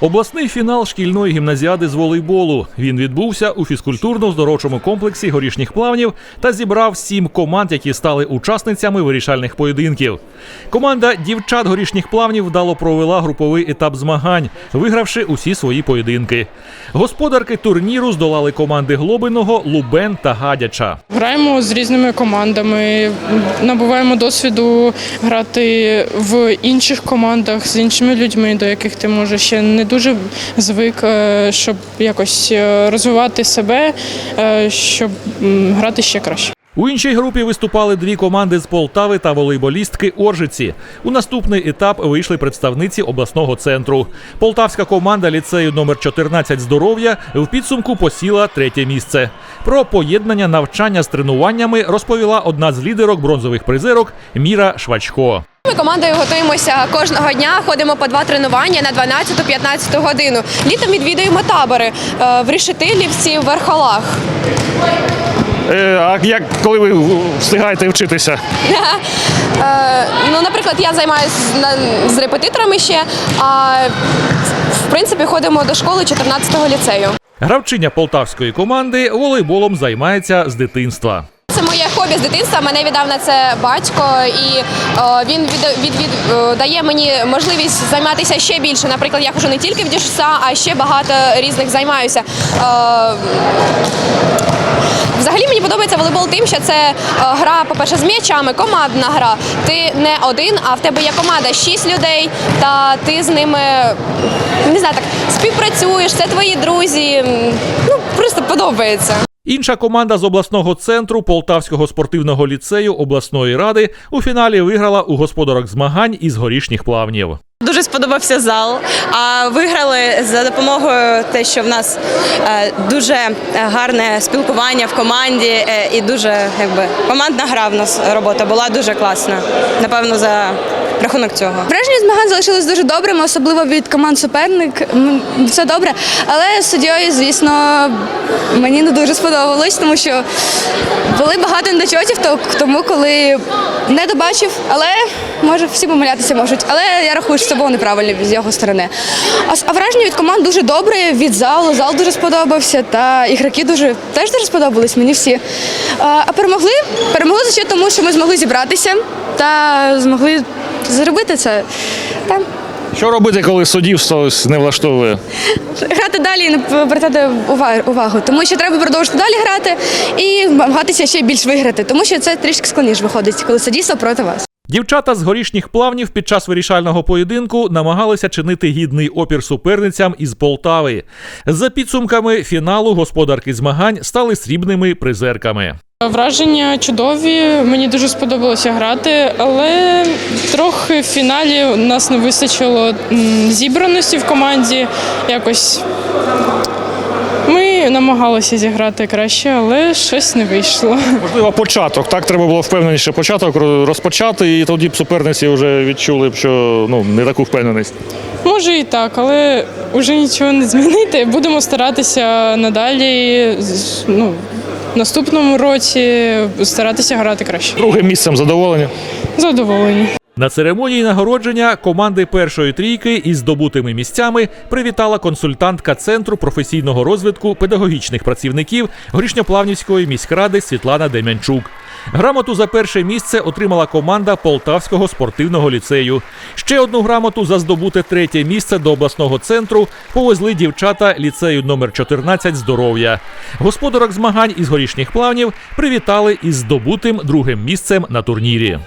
Обласний фінал шкільної гімназіади з волейболу. Він відбувся у фізкультурно-здоровчому комплексі горішніх плавнів та зібрав сім команд, які стали учасницями вирішальних поєдинків. Команда дівчат горішніх плавнів вдало провела груповий етап змагань, вигравши усі свої поєдинки. Господарки турніру здолали команди Глобиного, Лубен та Гадяча. Граємо з різними командами, набуваємо досвіду грати в інших командах з іншими людьми, до яких ти може ще не дуже звик, е, щоб якось е, розвивати себе, е, щоб грати ще краще. У іншій групі виступали дві команди з Полтави та волейболістки Оржиці. У наступний етап вийшли представниці обласного центру. Полтавська команда ліцею номер 14 здоров'я в підсумку посіла третє місце. Про поєднання навчання з тренуваннями розповіла одна з лідерок бронзових призерок Міра Швачко. Ми командою готуємося кожного дня. Ходимо по два тренування на 12-15 годину. Літом відвідуємо табори е, в Рішетилівці, в Верхолах. Е, а як коли ви встигаєте вчитися? Е, Ну, наприклад, я займаюся з репетиторами ще. А в принципі ходимо до школи 14-го ліцею. Гравчиня полтавської команди волейболом займається з дитинства. Моє хобі з дитинства. Мене віддав на це батько, і е, він від, від, від, е, дає мені можливість займатися ще більше. Наприклад, я хожу не тільки в дюшса, а ще багато різних займаюся. Е, Взагалі мені подобається волейбол тим, що це гра, по-перше, з м'ячами, командна гра. Ти не один, а в тебе є команда шість людей, та ти з ними не знаю, так співпрацюєш, це твої друзі. Ну просто подобається. Інша команда з обласного центру Полтавського спортивного ліцею обласної ради у фіналі виграла у господарок змагань із горішніх плавнів. Дуже сподобався зал. А виграли за допомогою те, що в нас е, дуже гарне спілкування в команді е, і дуже якби командна гра в нас робота була дуже класна. Напевно, за рахунок цього. Враження змагань залишились дуже добрими, особливо від команд суперник. Все добре. Але суддєю, звісно, мені не дуже сподобалось, тому що були багато недочотів, то- тому коли не добачив, але може всі помилятися можуть. Але я рахую, що це було неправильно з його сторони. А, враження від команд дуже добре, від залу. Зал дуже сподобався, та ігроки дуже теж дуже сподобались мені всі. А, перемогли? Перемогли за тому, що ми змогли зібратися та змогли зробити це. Та. Що робити, коли суддів щось не влаштовує? Грати далі і не повертати увагу, тому що треба продовжити далі грати і намагатися ще більш виграти, тому що це трішки складніше виходить, коли суддівство проти вас. Дівчата з горішніх плавнів під час вирішального поєдинку намагалися чинити гідний опір суперницям із Полтави. За підсумками фіналу господарки змагань стали срібними призерками. Враження чудові, мені дуже сподобалося грати, але трохи в фіналі у нас не вистачило зібраності в команді. Якось ми намагалися зіграти краще, але щось не вийшло. Можливо, початок. Так треба було впевненіше початок розпочати, і тоді б суперниці вже відчули б, що ну не таку впевненість. Може і так, але вже нічого не змінити. Будемо старатися надалі. Ну, в наступному році старатися грати краще. Друге місцем задоволення. Задоволені. На церемонії нагородження команди першої трійки із здобутими місцями привітала консультантка центру професійного розвитку педагогічних працівників Горішньоплавнівської міськради Світлана Дем'янчук. Грамоту за перше місце отримала команда Полтавського спортивного ліцею. Ще одну грамоту за здобуте третє місце до обласного центру повезли дівчата ліцею номер 14 здоров'я. Господарок змагань із горішніх плавнів привітали із здобутим другим місцем на турнірі.